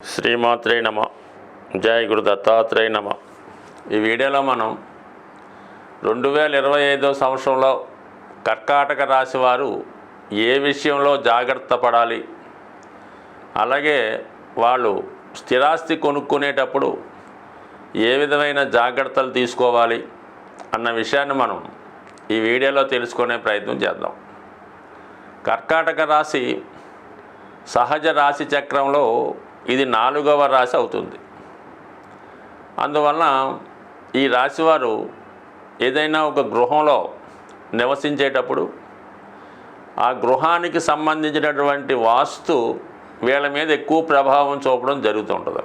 శ్రీమాత్రే నమ. జయ గురు దత్తాత్రేయ నమ. ఈ వీడియోలో మనం రెండు వేల ఇరవై ఐదో సంవత్సరంలో కర్కాటక రాశి వారు ఏ విషయంలో జాగ్రత్త పడాలి? అలాగే వాళ్ళు స్థిరాస్తి కొనుక్కునేటప్పుడు ఏ విధమైన జాగ్రత్తలు తీసుకోవాలి అన్న విషయాన్ని మనం ఈ వీడియోలో తెలుసుకునే ప్రయత్నం చేద్దాం. కర్కాటక రాశి సహజ రాశి చక్రంలో ఇది నాలుగవ రాశి అవుతుంది. అందువలన ఈ రాశివారు ఏదైనా ఒక గృహంలో నివసించేటప్పుడు ఆ గృహానికి సంబంధించినటువంటి వాస్తు వీళ్ళ మీద ఎక్కువ ప్రభావం చూపడం జరుగుతుంటుంది.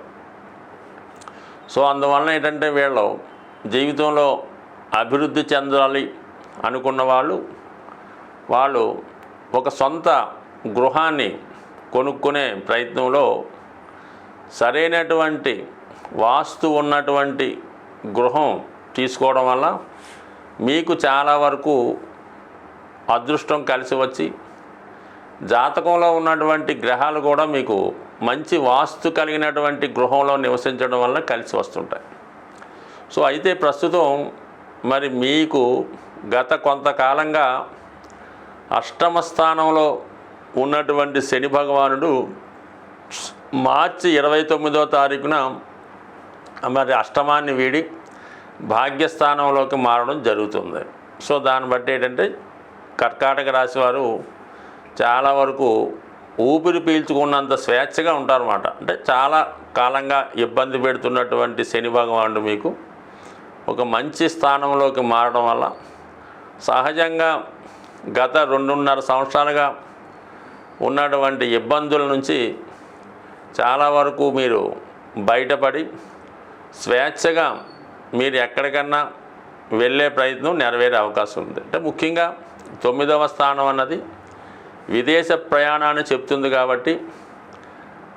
సో అందువలన ఏంటంటే వీళ్ళు జీవితంలో అభివృద్ధి చెందాలి అనుకున్న వాళ్ళు వాళ్ళు ఒక సొంత గృహాన్ని కొనుక్కునే ప్రయత్నంలో సరైనటువంటి వాస్తు ఉన్నటువంటి గృహం తీసుకోవడం వల్ల మీకు చాలా వరకు అదృష్టం కలిసి వచ్చి జాతకంలో ఉన్నటువంటి గ్రహాలు కూడా మీకు మంచి వాస్తు కలిగినటువంటి గృహంలో నివసించడం వల్ల కలిసి వస్తుంటాయి. సో అయితే ప్రస్తుతం మరి మీకు గత కొంతకాలంగా అష్టమ స్థానంలో ఉన్నటువంటి శని భగవానుడు మార్చి ఇరవై తొమ్మిదో తారీఖున మరి అష్టమాన్ని వీడి భాగ్యస్థానంలోకి మారడం జరుగుతుంది. సో దాన్ని బట్టి ఏంటంటే కర్కాటక రాశి వారు చాలా వరకు ఊపిరి పీల్చుకున్నంత స్వేచ్ఛగా ఉంటారన్నమాట. అంటే చాలా కాలంగా ఇబ్బంది పెడుతున్నటువంటి శని భగవానుడు మీకు ఒక మంచి స్థానంలోకి మారడం వల్ల సహజంగా గత రెండున్నర సంవత్సరాలుగా ఉన్నటువంటి ఇబ్బందుల నుంచి చాలా వరకు మీరు బయటపడి స్వేచ్ఛగా మీరు ఎక్కడికన్నా వెళ్ళే ప్రయత్నం నెరవేరే అవకాశం ఉంది. అంటే ముఖ్యంగా తొమ్మిదవ స్థానం అన్నది విదేశ ప్రయాణాన్ని చెప్తుంది కాబట్టి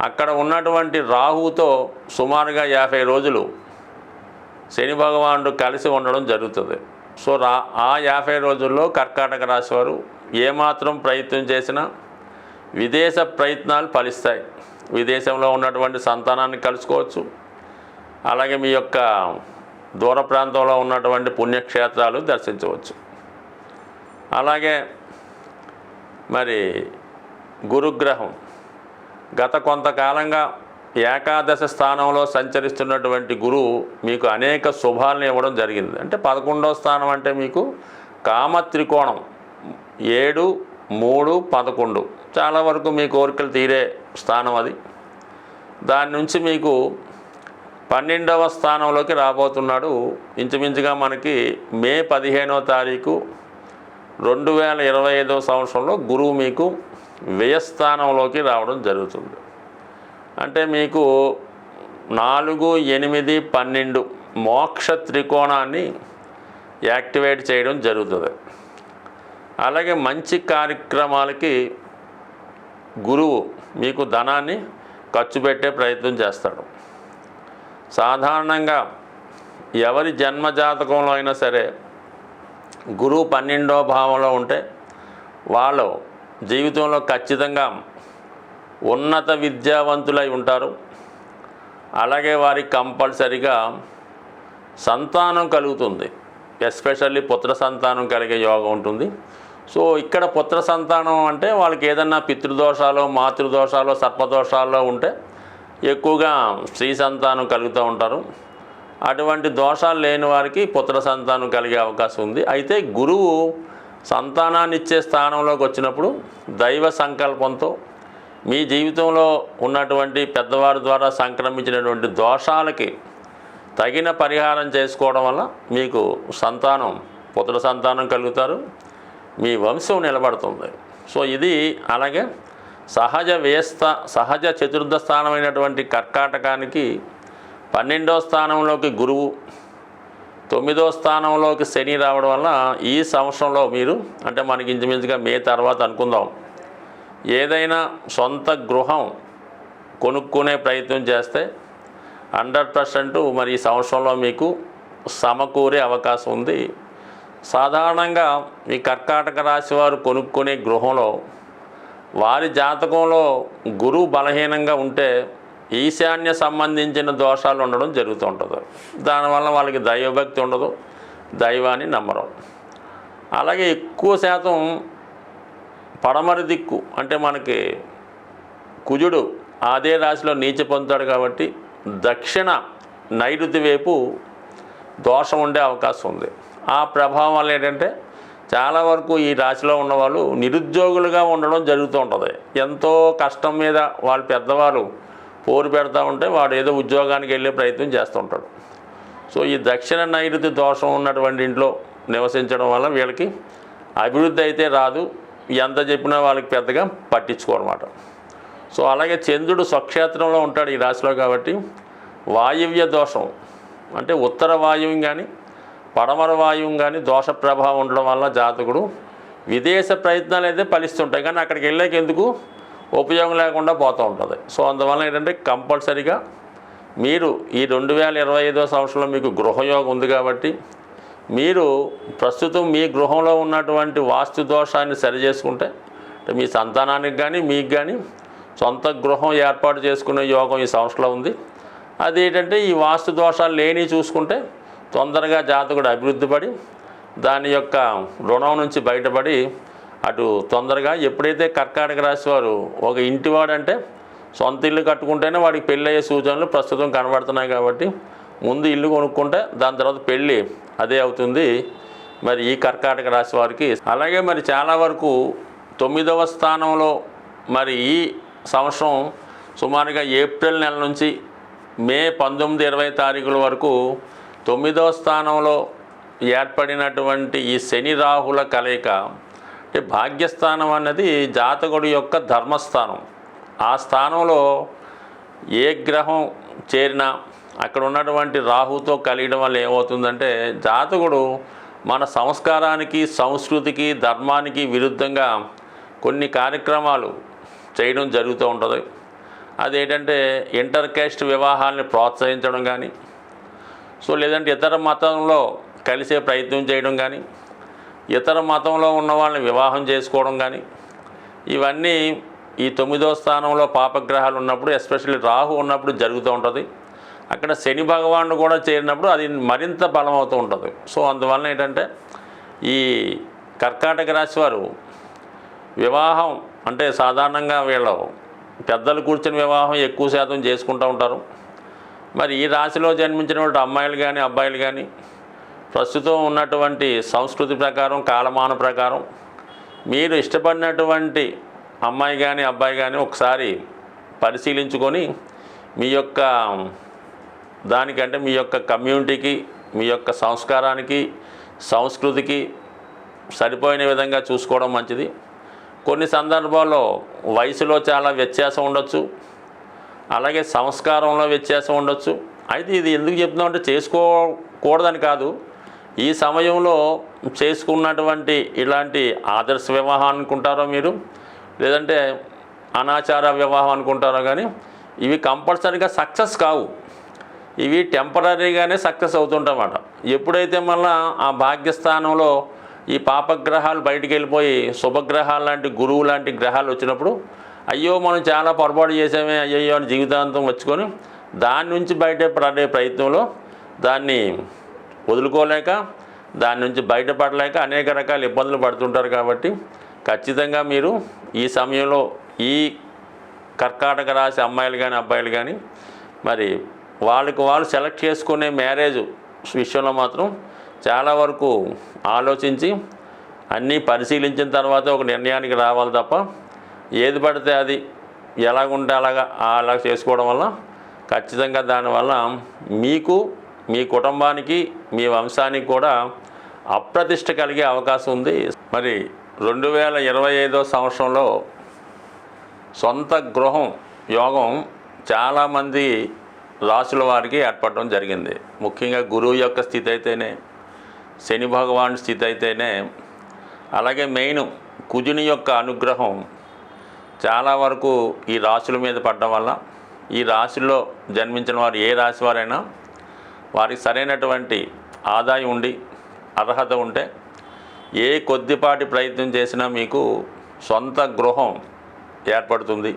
అక్కడ ఉన్నటువంటి రాహుతో సుమారుగా యాభై రోజులు శని భగవానుడు కలిసి ఉండడం జరుగుతుంది. సో రా ఆ యాభై రోజుల్లో కర్కాటక రాశి వారు ఏమాత్రం ప్రయత్నం చేసినా విదేశ ప్రయత్నాలు ఫలిస్తాయి. విదేశంలో ఉన్నటువంటి సంతానాన్ని కలుసుకోవచ్చు. అలాగే మీ యొక్క దూర ప్రాంతంలో ఉన్నటువంటి పుణ్యక్షేత్రాలు దర్శించవచ్చు. అలాగే మరి గురుగ్రహం. గత కొంతకాలంగా ఏకాదశ స్థానంలో సంచరిస్తున్నటువంటి గురువు మీకు అనేక శుభాలను ఇవ్వడం జరిగింది. అంటే పదకొండవ స్థానం అంటే మీకు కామ త్రికోణం. ఏడు మూడు పదకొండు. చాలా వరకు మీ కోరికలు తీరే స్థానం అది. దాని నుంచి మీకు పన్నెండవ స్థానంలోకి రాబోతున్నాడు. ఇంచుమించుగా మనకి మే పదిహేనవ తారీఖు రెండు వేల ఇరవై ఐదవ సంవత్సరంలో గురువు మీకు వ్యయస్థానంలోకి రావడం జరుగుతుంది. అంటే మీకు నాలుగు ఎనిమిది పన్నెండు మోక్ష త్రికోణాన్ని యాక్టివేట్ చేయడం జరుగుతుంది. అలాగే మంచి కార్యక్రమాలకి గురువు మీకు ధనాన్ని ఖర్చు పెట్టే ప్రయత్నం చేస్తాడు. సాధారణంగా ఎవరి జన్మ జాతకంలో అయినా సరే గురువు పన్నెండో భావంలో ఉంటే వాళ్ళు జీవితంలో ఖచ్చితంగా ఉన్నత విద్యావంతులై ఉంటారు. అలాగే వారికి కంపల్సరిగా సంతానం కలుగుతుంది. ఎస్పెషల్లీ పుత్ర సంతానం కలిగే యోగం ఉంటుంది. సో ఇక్కడ పుత్ర సంతానం అంటే వాళ్ళకి ఏదన్నా పితృదోషాలు మాతృదోషాలు సర్పదోషాలు ఉంటే ఎక్కువగా స్త్రీ సంతానం కలుగుతూ ఉంటారు. అటువంటి దోషాలు లేని వారికి పుత్ర సంతానం కలిగే అవకాశం ఉంది. అయితే గురువు సంతానాన్ని ఇచ్చే స్థానంలోకి వచ్చినప్పుడు దైవ సంకల్పంతో మీ జీవితంలో ఉన్నటువంటి పెద్దవారి ద్వారా సంక్రమించినటువంటి దోషాలకి తగిన పరిహారం చేసుకోవడం వల్ల మీకు సంతానం పుత్ర సంతానం కలుగుతారు. మీ వంశం నిలబడుతుంది. సో ఇది అలాగే సహజ వ్యయస్థ సహజ చతుర్థ స్థానమైనటువంటి కర్కాటకానికి పన్నెండో స్థానంలోకి గురువు తొమ్మిదో స్థానంలోకి శని రావడం వల్ల ఈ సంవత్సరంలో మీరు అంటే మనకి ఇంచుమించుగా మే తర్వాత అనుకుందాం ఏదైనా సొంత గృహం కొనుక్కునే ప్రయత్నం చేస్తే హండ్రెడ్ పర్సెంట్ మరి ఈ సంవత్సరంలో మీకు సమకూరే అవకాశం ఉంది. సాధారణంగా ఈ కర్కాటక రాశి వారు కొనుక్కునే గృహంలో వారి జాతకంలో గురువు బలహీనంగా ఉంటే ఈశాన్య సంబంధించిన దోషాలు ఉండడం జరుగుతూ ఉంటుంది. దానివల్ల వాళ్ళకి దైవభక్తి ఉండదు దైవాన్ని నమ్మరు. అలాగే ఎక్కువ శాతం పడమరి దిక్కు అంటే మనకి కుజుడు అదే రాశిలో నీచ పొందుతాడు కాబట్టి దక్షిణ నైరుతి వైపు దోషం ఉండే అవకాశం ఉంది. ఆ ప్రభావం వల్ల ఏంటంటే చాలా వరకు ఈ రాశిలో ఉన్నవాళ్ళు నిరుద్యోగులుగా ఉండడం జరుగుతూ ఉంటుంది. ఎంతో కష్టం మీద వాళ్ళ పెద్దవారు పోరు పెడతా ఉంటే వాడు ఏదో ఉద్యోగానికి వెళ్ళే ప్రయత్నం చేస్తుంటాడు సో ఈ దక్షిణ నైరుతి దోషం ఉన్నటువంటి ఇంట్లో నివసించడం వల్ల వీళ్ళకి అభివృద్ధి అయితే రాదు. ఎంత చెప్పినా వాళ్ళకి పెద్దగా పట్టించుకోరన్నమాట సో అలాగే చంద్రుడు స్వక్షేత్రంలో ఉంటాడు ఈ రాశిలో కాబట్టి వాయువ్య దోషం అంటే ఉత్తర వాయువు కానీ పడమర వాయువు కానీ దోష ప్రభావం ఉండడం వల్ల జాతకుడు విదేశ ప్రయత్నాలు అయితే ఫలిస్తుంటాయి. కానీ అక్కడికి వెళ్ళాక ఎందుకు? ఉపయోగం లేకుండా పోతూ ఉంటుంది. సో అందువల్ల ఏంటంటే కంపల్సరీగా మీరు ఈ రెండు వేల ఇరవై ఐదో సంవత్సరంలో మీకు గృహయోగం ఉంది కాబట్టి మీరు ప్రస్తుతం మీ గృహంలో ఉన్నటువంటి వాస్తు దోషాన్ని సరి చేసుకుంటే అంటే మీ సంతానానికి కానీ మీకు కానీ సొంత గృహం ఏర్పాటు చేసుకునే యోగం ఈ సంవత్సరంలో ఉంది. అదేంటంటే ఈ వాస్తు దోషాలు లేని చూసుకుంటే తొందరగా జాతకుడు అభివృద్ధి పడి దాని యొక్క రుణం నుంచి బయటపడి అటు తొందరగా ఎప్పుడైతే కర్కాటక రాశి వారు ఒక ఇంటివాడంటే సొంత ఇల్లు కట్టుకుంటేనే వాడికి పెళ్ళి అయ్యే సూచనలు ప్రస్తుతం కనబడుతున్నాయి కాబట్టి ముందు ఇల్లు కొనుక్కుంటే దాని తర్వాత పెళ్ళి అదే అవుతుంది. మరి ఈ కర్కాటక రాశి వారికి అలాగే మరి చాలా వరకు తొమ్మిదవ స్థానంలో మరి ఈ సంవత్సరం సుమారుగా ఏప్రిల్ నెల నుంచి మే పంతొమ్మిది ఇరవై తారీఖుల వరకు తొమ్మిదవ స్థానంలో ఏర్పడినటువంటి ఈ శని రాహుల కలయిక అంటే భాగ్యస్థానం అన్నది జాతకుడి యొక్క ధర్మస్థానం. ఆ స్థానంలో ఏ గ్రహం చేరినా అక్కడ ఉన్నటువంటి రాహుతో కలియడం వల్ల ఏమవుతుందంటే జాతకుడు మన సంస్కారానికి సంస్కృతికి ధర్మానికి విరుద్ధంగా కొన్ని కార్యక్రమాలు చేయడం జరుగుతూ ఉంటుంది. అదేంటంటే ఇంటర్ కాస్ట్ వివాహాలని ప్రోత్సహించడం కానీ సో లేదంటే ఇతర మతంలో కలిసే ప్రయత్నం చేయడం కానీ ఇతర మతంలో ఉన్న వాళ్ళని వివాహం చేసుకోవడం కానీ ఇవన్నీ ఈ తొమ్మిదో స్థానంలో పాపగ్రహాలు ఉన్నప్పుడు ఎస్పెషల్లీ రాహు ఉన్నప్పుడు జరుగుతూ ఉంటుంది. అక్కడ శని భగవాను కూడా చేరినప్పుడు అది మరింత బలమవుతూ ఉంటుంది. సో అందువలన ఏంటంటే ఈ కర్కాటక రాశి వారు వివాహం అంటే సాధారణంగా వీళ్ళు పెద్దలు కూర్చుని వివాహం ఎక్కువ శాతం చేసుకుంటూ ఉంటారు. మరి ఈ రాశిలో జన్మించినటువంటి అమ్మాయిలు కానీ అబ్బాయిలు కానీ ప్రస్తుతం ఉన్నటువంటి సంస్కృతి ప్రకారం కాలమాన ప్రకారం మీరు ఇష్టపడినటువంటి అమ్మాయి కానీ అబ్బాయి కానీ ఒకసారి పరిశీలించుకొని మీ యొక్క దానికంటే మీ యొక్క కమ్యూనిటీకి మీ యొక్క సంస్కారానికి సంస్కృతికి సరిపోయిన విధంగా చూసుకోవడం మంచిది. కొన్ని సందర్భాల్లో వయసులో చాలా వ్యత్యాసం ఉండొచ్చు. అలాగే సంస్కారంలో వ్యత్యాసం ఉండొచ్చు. అయితే ఇది ఎందుకు చెప్తున్నామంటే చేసుకోకూడదని కాదు. ఈ సమయంలో చేసుకున్నటువంటి ఇలాంటి ఆదర్శ వివాహం అనుకుంటారో మీరు? లేదంటే అనాచార వివాహం అనుకుంటారో కానీ ఇవి కంపల్సరీగా సక్సెస్ కావు. ఇవి టెంపరీగానే సక్సెస్ అవుతుంటామాట ఎప్పుడైతే మళ్ళా ఆ భాగ్యస్థానంలో ఈ పాపగ్రహాలు బయటికి వెళ్ళిపోయి శుభగ్రహాలు లాంటి గురువు లాంటి గ్రహాలు వచ్చినప్పుడు అయ్యో మనం చాలా పొరపాటు చేసామే అయ్యయ్యో అని జీవితాంతం వచ్చుకొని దాని నుంచి బయట పడే ప్రయత్నంలో దాన్ని వదులుకోలేక దాని నుంచి బయటపడలేక అనేక రకాల ఇబ్బందులు పడుతుంటారు కాబట్టి ఖచ్చితంగా మీరు ఈ సమయంలో ఈ కర్కాటక రాశి అమ్మాయిలు కానీ అబ్బాయిలు కానీ మరి వాళ్ళకి వాళ్ళు సెలెక్ట్ చేసుకునే మ్యారేజ్ విషయంలో మాత్రం చాలా వరకు ఆలోచించి అన్నీ పరిశీలించిన తర్వాత ఒక నిర్ణయానికి రావాలి తప్ప ఏది పడితే అది ఎలాగుంటే అలాగా అలా చేసుకోవడం వల్ల ఖచ్చితంగా దానివల్ల మీకు మీ కుటుంబానికి మీ వంశానికి కూడా అప్రతిష్ట కలిగే అవకాశం ఉంది. మరి రెండు వేల ఇరవై ఐదో సంవత్సరంలో సొంత గృహం యోగం చాలామంది రాసుల వారికి ఏర్పడడం జరిగింది. ముఖ్యంగా గురువు యొక్క స్థితి అయితేనే శని భగవాన్ స్థితి అయితేనే అలాగే మెయిన్ కుజుని యొక్క అనుగ్రహం చాలా వరకు ఈ రాశుల మీద పడడం వల్ల ఈ రాశుల్లో జన్మించిన వారు ఏ రాశి వారైనా వారికి సరైనటువంటి ఆదాయం ఉండి అర్హత ఉంటే ఏ కొద్దిపాటి ప్రయత్నం చేసినా మీకు సొంత గృహం ఏర్పడుతుంది.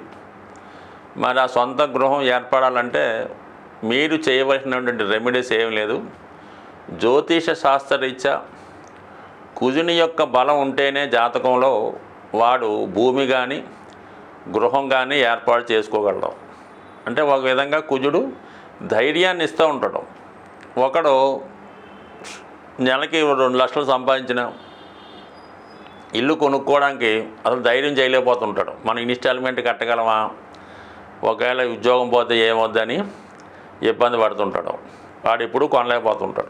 మరి ఆ సొంత గృహం ఏర్పడాలంటే మీరు చేయవలసినటువంటి రెమెడీస్ ఏం లేదు. జ్యోతిష శాస్త్రరీత్యా కుజుని యొక్క బలం ఉంటేనే జాతకంలో వాడు భూమి కానీ గృహం కానీ ఏర్పాటు చేసుకోగలడం. అంటే ఒక విధంగా కుజుడు ధైర్యాన్ని ఇస్తూ ఉండటం ఒకడు నెలకి రెండు లక్షలు సంపాదించిన ఇల్లు కొనుక్కోవడానికి అసలు ధైర్యం చేయలేకపోతుంటాడు. మనం ఇన్స్టాల్మెంట్ కట్టగలమా? ఒకవేళ ఉద్యోగం పోతే ఏమొద్దని ఇబ్బంది పడుతుంటాడు. వాడు ఇప్పుడు కొనలేకపోతుంటాడు.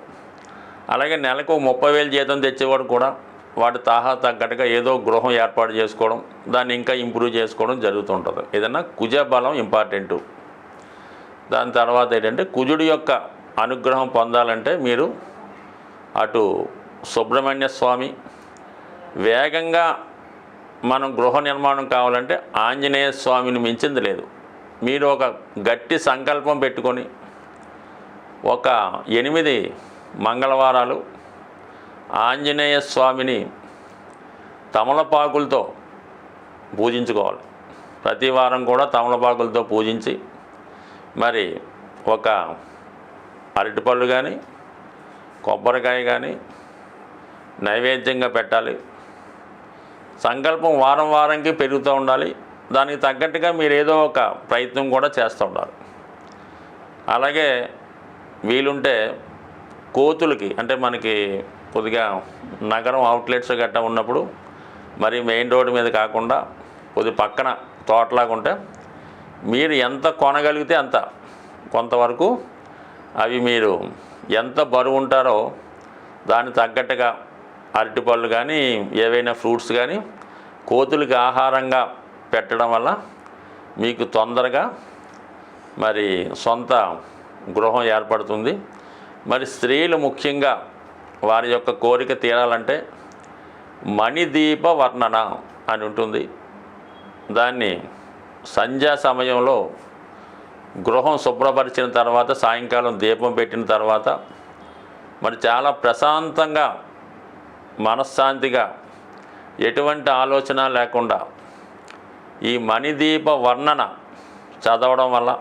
అలాగే నెలకు ముప్పై వేలు జీతం తెచ్చేవాడు కూడా వాటి తాహా తగ్గట్టుగా ఏదో గృహం ఏర్పాటు చేసుకోవడం దాన్ని ఇంకా ఇంప్రూవ్ చేసుకోవడం జరుగుతుంటుంది. ఏదన్నా కుజ బలం ఇంపార్టెంటు. దాని తర్వాత ఏంటంటే కుజుడి యొక్క అనుగ్రహం పొందాలంటే మీరు అటు సుబ్రహ్మణ్య స్వామి వేగంగా మనం గృహ నిర్మాణం కావాలంటే ఆంజనేయ స్వామిని మించింది లేదు. మీరు ఒక గట్టి సంకల్పం పెట్టుకొని ఒక ఎనిమిది మంగళవారాలు ఆంజనేయ స్వామిని తమలపాకులతో పూజించుకోవాలి. ప్రతి వారం కూడా తమలపాకులతో పూజించి మరి ఒక అరటిపళ్ళు కానీ కొబ్బరికాయ కానీ నైవేద్యంగా పెట్టాలి. సంకల్పం వారం వారంకి పెరుగుతూ ఉండాలి. దానికి తగ్గట్టుగా మీరు ఏదో ఒక ప్రయత్నం కూడా చేస్తూ ఉండాలి. అలాగే వీలుంటే కోతులకి అంటే మనకి కొద్దిగా నగరం అవుట్లెట్స్ గట్టా ఉన్నప్పుడు మరి మెయిన్ రోడ్డు మీద కాకుండా కొద్ది పక్కన తోటలాగా ఉంటే మీరు ఎంత కొనగలిగితే అంత. కొంతవరకు అవి మీరు ఎంత బరువు ఉంటారో దానికి తగ్గట్టుగా అరటిపళ్ళు కానీ ఏవైనా ఫ్రూట్స్ కానీ కోతులకి ఆహారంగా పెట్టడం వల్ల మీకు తొందరగా మరి సొంత గృహం ఏర్పడుతుంది. మరి స్త్రీలు ముఖ్యంగా వారి యొక్క కోరిక తీరాలంటే మణిదీప వర్ణన అని ఉంటుంది. దాన్ని సంధ్యా సమయంలో గృహం శుభ్రపరిచిన తర్వాత సాయంకాలం దీపం పెట్టిన తర్వాత మరి చాలా ప్రశాంతంగా మనశ్శాంతిగా ఎటువంటి ఆలోచన లేకుండా ఈ మణిదీప వర్ణన చదవడం వల్ల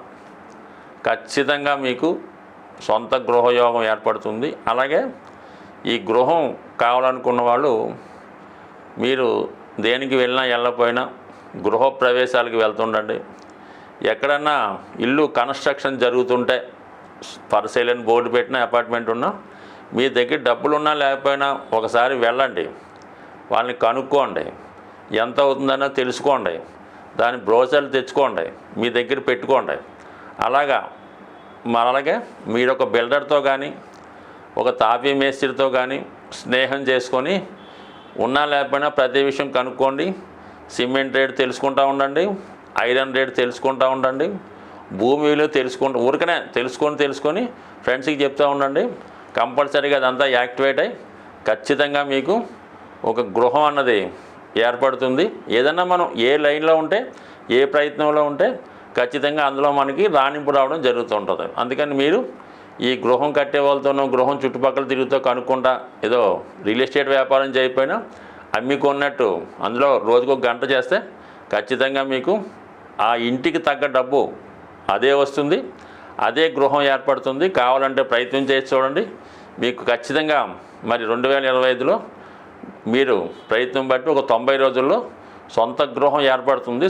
ఖచ్చితంగా మీకు సొంత గృహయోగం ఏర్పడుతుంది. అలాగే ఈ గృహం కావాలనుకున్న వాళ్ళు మీరు దేనికి వెళ్ళినా వెళ్ళకపోయినా గృహ ప్రవేశాలకు వెళ్తుండండి. ఎక్కడన్నా ఇల్లు కన్స్ట్రక్షన్ జరుగుతుంటే పరిశీలన బోర్డు పెట్టిన అపార్ట్మెంట్ ఉన్నా మీ దగ్గర డబ్బులున్నా లేకపోయినా ఒకసారి వెళ్ళండి. వాళ్ళని కనుక్కోండి. ఎంత అవుతుందన్నో తెలుసుకోండి. దాని బ్రోచర్లు తెచ్చుకోండి. మీ దగ్గర పెట్టుకోండి. అలాగా మరి అలాగే మీరు ఒక బిల్డర్తో కానీ ఒక తాపీ మేస్త్రితో కానీ స్నేహం చేసుకొని ఉన్నా లేకపోయినా ప్రతి విషయం కనుక్కోండి. సిమెంట్ రేట్ తెలుసుకుంటూ ఉండండి. ఐరన్ రేట్ తెలుసుకుంటూ ఉండండి. భూమి విలువ తెలుసుకుంటూ ఊరికనే తెలుసుకొని తెలుసుకొని ఫ్రెండ్స్కి చెప్తూ ఉండండి. కంపల్సరీగా అదంతా యాక్టివేట్ అయ్యి ఖచ్చితంగా మీకు ఒక గృహం అన్నది ఏర్పడుతుంది. ఏదన్నా మనం ఏ లైన్లో ఉంటే ఏ ప్రయత్నంలో ఉంటే ఖచ్చితంగా అందులో మనకి రాణింపు రావడం జరుగుతుంటుంది అందుకని మీరు ఈ గృహం కట్టే వాళ్ళతోనో గృహం చుట్టుపక్కల తిరుగుతూ కనుక్కుంటా ఏదో రియల్ ఎస్టేట్ వ్యాపారం చేయకపోయినా అమ్మికొన్నట్టు అందులో రోజుకు ఒక గంట చేస్తే ఖచ్చితంగా మీకు ఆ ఇంటికి తగ్గ డబ్బు అదే వస్తుంది అదే గృహం ఏర్పడుతుంది. కావాలంటే ప్రయత్నం చేసి చూడండి. మీకు ఖచ్చితంగా మరి రెండు వేల ఇరవై ఐదులో మీరు ప్రయత్నం బట్టి ఒక తొంభై రోజుల్లో సొంత గృహం ఏర్పడుతుంది.